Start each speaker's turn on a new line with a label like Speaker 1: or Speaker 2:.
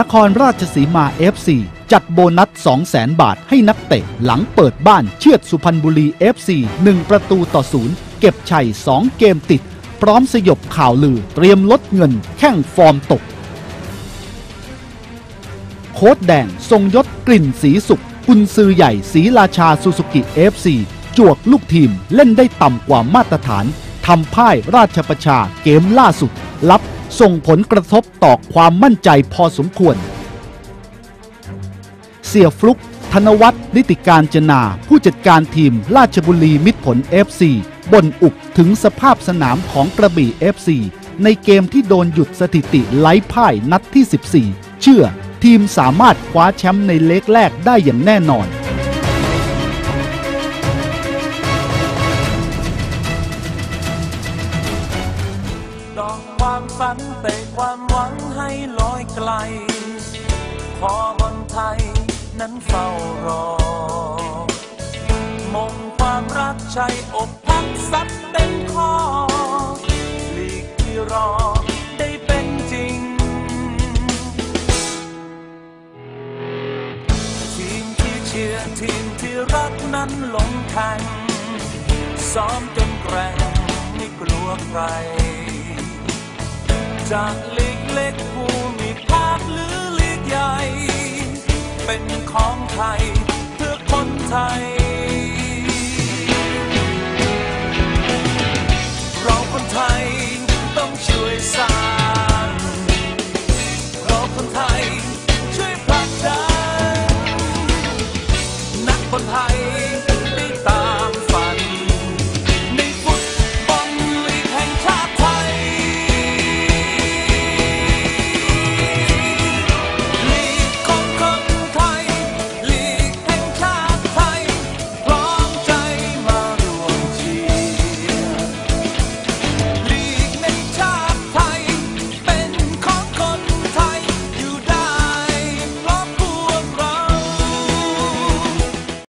Speaker 1: นครราชสีมา FC จัดโบนัส 200,000 บาทให้นักเตะ หลังเปิดบ้านเชือดสุพรรณบุรี FC 1 ประตูต่อศูนย์เก็บชัย 2 เกมติด พร้อมสยบข่าวลือเตรียมลดเงินแข้งฟอร์มตก โค้ดแดง ทรงยศกลิ่นสีสุขกุนซือใหญ่สีราชาซูซูกิ FC จวกลูกทีมเล่นได้ต่ำกว่ามาตรฐานทำพ่ายราชประชาเกมล่าสุดลับ ส่งผลกระทบต่อความมั่นใจพอสมควร เสียฟลุก ธนวัฒน์นิติการจนา ผู้จัดการทีมราชบุรีมิตรผล FC บ่นอุกถึงสภาพสนามของกระบี่ FC ในเกมที่โดนหยุดสถิติไร้พ่ายนัดที่ 14 เชื่อทีมสามารถคว้าแชมป์ในเล็กแรกได้อย่างแน่นอน
Speaker 2: ฝันเตะความหวังให้ลอยไกล ขอบอลไทยนั้นเฝ้ารอ มงความรักชัยอกพักซัดเต็มคอหลีกที่รอได้เป็นจริง ทีมที่เชียร์ทีมที่รักนั้นลงแข่งซ้อมจนแกร่งไม่กลัวใคร จากลีกเล็กภูมิภาคหรือลีกใหญ่ เป็นของไทยเพื่อคนไทย